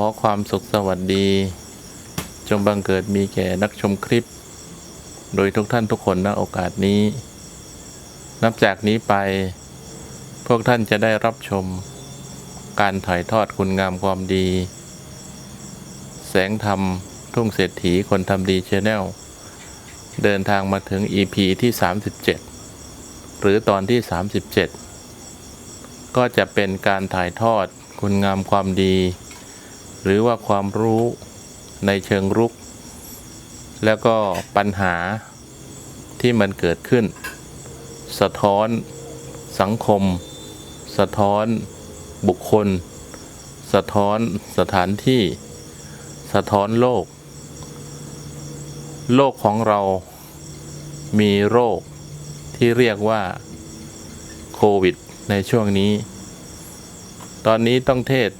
อความสุขสวัสดี จงบังเกิดมีแก่นักชมคลิป โดยทุกท่านทุกคนณโอกาสนี้ นับจากนี้ไป พวกท่านจะได้รับชม การถ่ายทอดคุณงามความดี แสงธรรม ทุ่งเศรษฐีคนทำดีชแนลเดินทางมาถึง EP ที่ 37 หรือตอนที่ 37 ก็จะเป็นการถ่ายทอดคุณงามความดี หรือว่าความรู้ในเชิงรุก แล้วก็ปัญหาที่มันเกิดขึ้น สะท้อนสังคม สะท้อนบุคคล สะท้อนสถานที่ สะท้อนโลก โลกของเรามีโรคที่เรียกว่าโควิดในช่วงนี้ ตอนนี้ต้องเทศ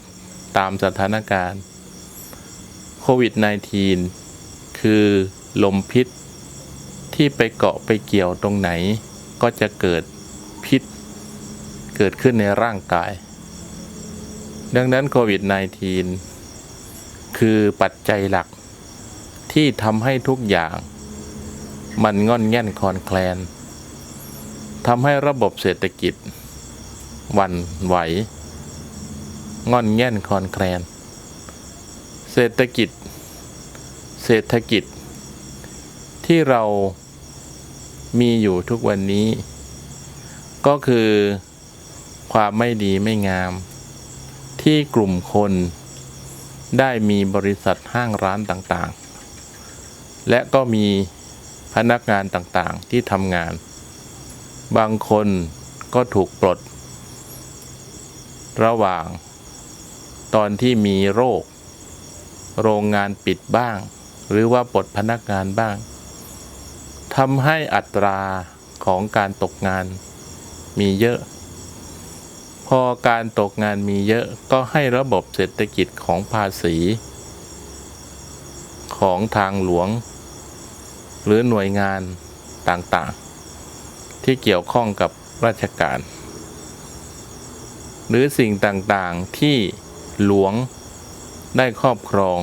ตามสถานการณ์โควิด -19 คือลมพิษที่ไปเกาะไปเกี่ยวตรงไหน ก็จะเกิดพิษ เกิดขึ้นในร่างกาย ดังนั้นโควิด -19 คือปัจจัยหลักที่ทำให้ทุกอย่าง มันง่อนแง่นคลอนแคลนทำให้ระบบเศรษฐกิจวันไหว ง่อนแง่นคลอนแคลน เศรษฐกิจ เศรษฐกิจ ที่เรามีอยู่ทุกวันนี้ ก็คือความไม่ดีไม่งาม ที่กลุ่มคนได้มีบริษัทห้างร้านต่างๆ และก็มีพนักงานต่างๆที่ทำงาน บางคนก็ถูกปลด ระหว่าง ตอนที่มีโรค โรงงานปิดบ้าง หรือว่าปลดพนักงานบ้างทำให้อัตราของการตกงานมีเยอะ พอการตกงานมีเยอะก็ให้ระบบเศรษฐกิจของภาษี ของทางหลวง หรือหน่วยงานต่างๆ ที่เกี่ยวข้องกับราชการ หรือสิ่งต่างๆที่ หลวง ได้ครอบครอง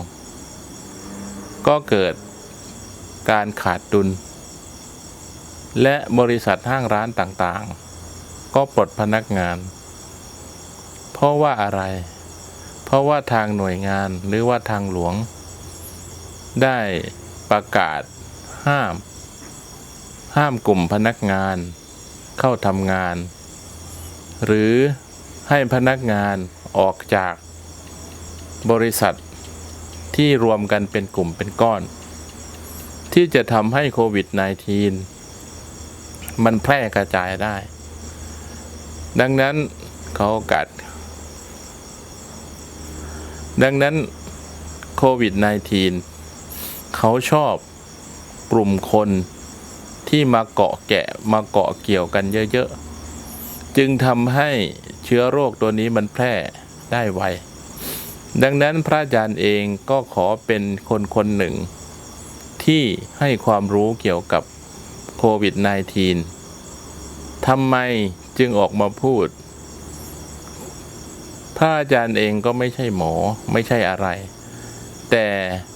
ก็เกิดการขาดดุล และบริษัทห้างร้านต่างๆ ก็ปลดพนักงาน เพราะว่าอะไร เพราะว่าทางหน่วยงานหรือว่าทางหลวง ได้ประกาศห้าม ห้ามกลุ่มพนักงาน เข้าทำงาน หรือให้พนักงานออกจาก บริษัทที่รวมกันเป็นกลุ่มเป็นก้อน ที่จะทำให้โควิด -19 มันแพร่กระจายได้ ดังนั้นเขาโอกาส ดังนั้นโควิด -19 เขาชอบกลุ่มคนที่มาเกาะแกะมาเกาะเกี่ยวกันเยอะ ๆ จึงทำให้เชื้อโรคตัวนี้มันแพร่ได้ไว ดังนั้นพระอาจารย์เองก็ขอเป็นคนคนหนึ่ง ที่ให้ความรู้เกี่ยวกับโควิด -19 ทำไมจึงออกมาพูด พระอาจารย์เองก็ไม่ใช่หมอไม่ใช่อะไร แต่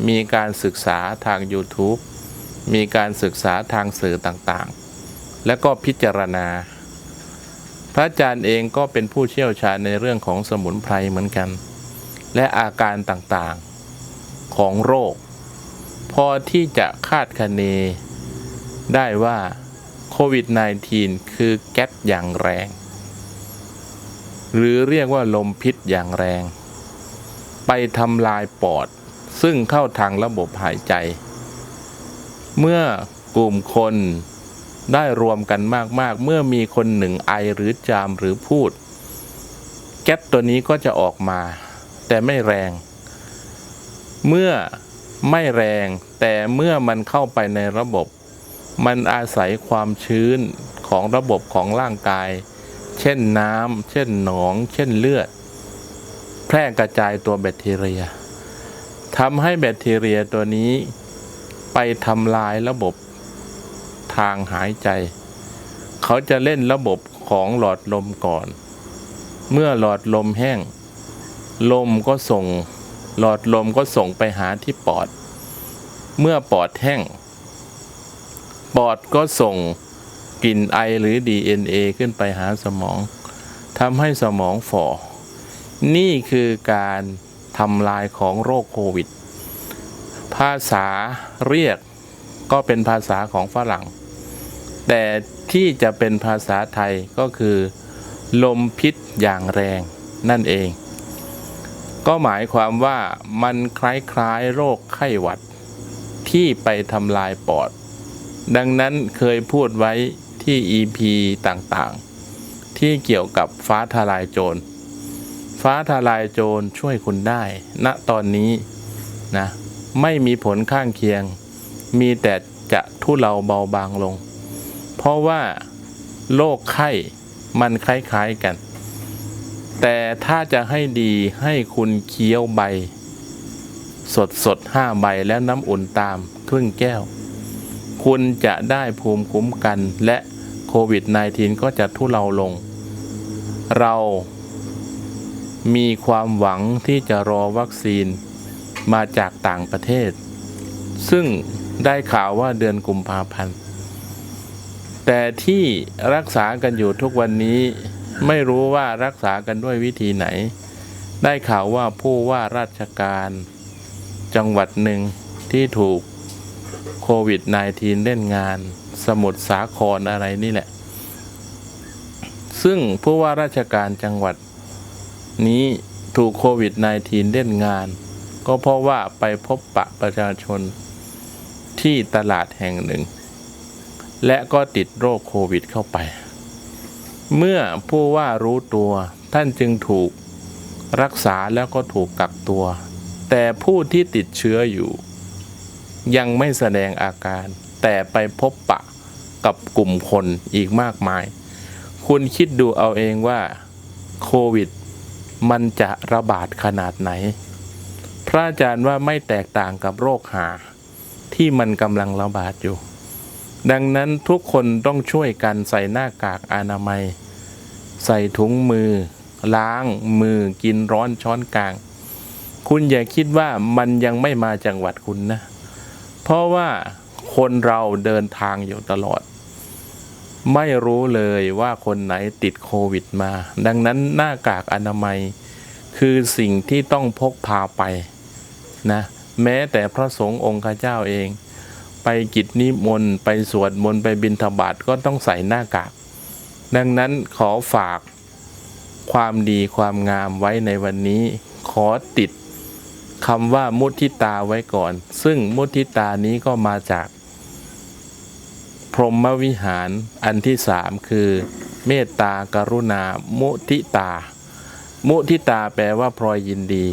มีการศึกษาทาง YouTube มีการศึกษาทางสื่อต่างๆ และก็พิจารณา พระอาจารย์เองก็เป็นผู้เชี่ยวชาญในเรื่องของสมุนไพรเหมือนกัน และอาการต่างๆของโรค พอที่จะคาดคะเน ได้ว่าโควิด -19 คือแก๊สอย่างแรง หรือเรียกว่าลมพิษอย่างแรง ไปทำลายปอดซึ่งเข้าทางระบบหายใจ เมื่อกลุ่มคนได้รวมกันมากๆ เมื่อมีคนหนึ่งไอหรือจามหรือพูด แก๊สตัวนี้ก็จะออกมา แต่ไม่แรง เมื่อไม่แรงแต่เมื่อมันเข้าไปในระบบ มันอาศัยความชื้นของระบบของร่างกาย เช่นน้ำเช่นหนอง เช่นเลือด แพร่กระจายตัวแบคทีเรียทำให้แบคทีเรียตัวนี้ ไปทำลายระบบทางหายใจ เขาจะเล่นระบบของหลอดลมก่อน เมื่อหลอดลมแห้ง ลมก็ส่ง หลอดลมก็ส่งไปหาที่ปอด เมื่อปอดแห้ง ปอดก็ส่งกลิ่นไอหรือ DNA ขึ้นไปหาสมองทำให้สมองฝ่อ นี่คือการทำลายของโรคโควิด ภาษาเรียกก็เป็นภาษาของฝรั่ง แต่ที่จะเป็นภาษาไทยก็คือ ลมพิษอย่างแรงนั่นเอง ก็หมายความว่ามันคล้ายๆโรคไข้หวัด ที่ไปทำลายปอด ดังนั้นเคยพูดไว้ที่ EP ต่างๆ ที่เกี่ยวกับฟ้าทลายโจร ฟ้าทลายโจรช่วยคุณได้ ณตอนนี้นะไม่มีผลข้างเคียง มีแต่จะทุเลาเบาบางลง เพราะว่าโรคไข้มันคล้ายๆกัน แต่ถ้าจะให้ดีให้คุณเคี้ยวใบ สดสดห้าใบแล้วน้ำอุ่นตามครึ่งแก้ว คุณจะได้ภูมิคุ้มกันและโควิด -19 ก็จะทุเลาลง เรามีความหวังที่จะรอวัคซีนมาจากต่างประเทศ ซึ่งได้ข่าวว่าเดือนกุมภาพันธ์ แต่ที่รักษากันอยู่ทุกวันนี้ ไม่รู้ว่ารักษากันด้วยวิธีไหน ได้ข่าวว่าผู้ว่าราชการ จังหวัดหนึ่งที่ถูกโควิด -19 เล่นงาน สมุทรสาครอะไรนี่แหละ ซึ่งผู้ว่าราชการจังหวัด นี้ถูกโควิด -19 เล่นงาน ก็เพราะว่าไปพบปะประชาชนที่ตลาดแห่งหนึ่ง และก็ติดโรคโควิดเข้าไป เมื่อผู้ว่ารู้ตัว ท่านจึงถูกรักษาแล้วก็ถูกกักตัว แต่ผู้ที่ติดเชื้ออยู่ ยังไม่แสดงอาการ แต่ไปพบปะกับกลุ่มคนอีกมากมาย คุณคิดดูเอาเองว่าโควิด มันจะระบาดขนาดไหน พระอาจารย์ว่าไม่แตกต่างกับโรคหา ที่มันกำลังระบาดอยู่ ดังนั้นทุกคนต้องช่วยกันใส่หน้ากากอนามัย ใส่ถุงมือ ล้างมือกินร้อนช้อนกลาง คุณอย่าคิดว่ามันยังไม่มาจังหวัดคุณนะ เพราะว่าคนเราเดินทางอยู่ตลอด ไม่รู้เลยว่าคนไหนติดโควิดมา ดังนั้นหน้ากากอนามัย คือสิ่งที่ต้องพกพาไปนะแม้แต่พระสงฆ์องค์ข้าเจ้าเอง ไปกิจนิมนต์ไปสวดมนต์ไปบิณฑบาตก็ต้องใส่หน้ากาก ดังนั้นขอฝากความดีความงามไว้ในวันนี้ ขอติดคำว่ามุทิตาไว้ก่อน ซึ่งมุทิตานี้ก็มาจาก พรหมวิหารอันที่สามคือ เมตตากรุณา มุทิตา มุทิตาแปลว่าพลอยยินดี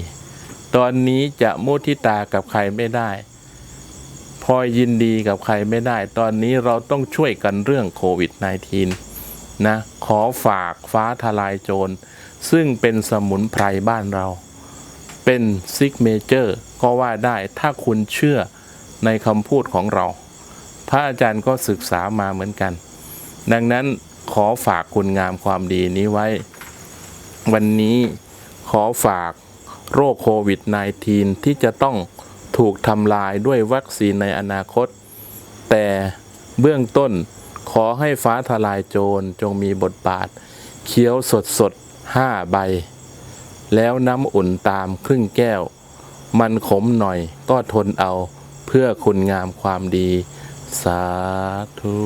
ตอนนี้จะมุทิตากับใครไม่ได้พลอยยินดีกับใครไม่ได้ ตอนนี้เราต้องช่วยกันเรื่องโควิด -19 นะขอฝากฟ้าทลายโจร ซึ่งเป็นสมุนไพรบ้านเรา เป็นซิกเมเจอร์ก็ว่าได้ถ้าคุณเชื่อในคำพูดของเรา พระอาจารย์ก็ศึกษามาเหมือนกัน ดังนั้นขอฝากคุณงามความดีนี้ไว้ วันนี้ขอฝากโรคโควิด -19 ที่จะต้องถูกทำลายด้วยวัคซีนในอนาคต แต่เบื้องต้น ขอให้ฟ้าทลายโจรจงมีบทบาท เคี้ยวสดสดห้าใบ แล้วน้ำอุ่นตามครึ่งแก้ว มันขมหน่อยก็ทนเอาเพื่อคุณงามความดี สาธุ